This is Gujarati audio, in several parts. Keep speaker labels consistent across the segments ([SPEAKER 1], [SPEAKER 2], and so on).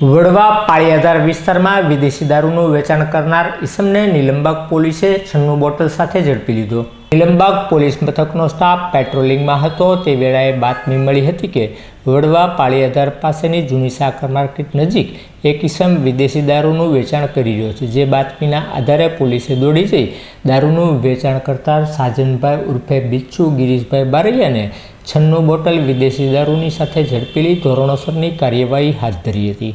[SPEAKER 1] વડવા પાળિયાધાર વિસ્તારમાં વિદેશી દારૂનું વેચાણ કરનાર ઈસમને નીલમબાગ પોલીસે છન્નું બોટલ સાથે ઝડપી લીધો. નીલમબાગ પોલીસ મથકનો સ્ટાફ પેટ્રોલિંગમાં હતો. તે વેળાએ બાતમી મળી હતી કે વડવા પાળિયાધાર પાસેની જૂની સાકર માર્કેટ નજીક એક ઈસમ વિદેશી દારૂનું વેચાણ કરી રહ્યો છે. જે બાતમીના આધારે પોલીસે દોડી જઈ દારૂનું વેચાણ કરતા સાજનભાઈ ઉર્ફે બિચ્છુ, ગિરીશભાઈ બારૈયાને છન્નું બોટલ વિદેશી દારૂની સાથે ઝડપી લઈ ધોરણોસરની કાર્યવાહી હાથ ધરી હતી.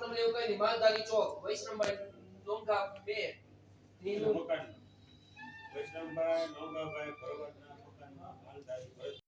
[SPEAKER 2] નંબર એવું કઈ માલધારી ચોક વૈષ્ણવભાઈ ડોંગા બે, નીલું.
[SPEAKER 3] મકાન વૈષ્ણવભાઈ નોગાભાઈ પર્વતના મકાનમાં માલધારી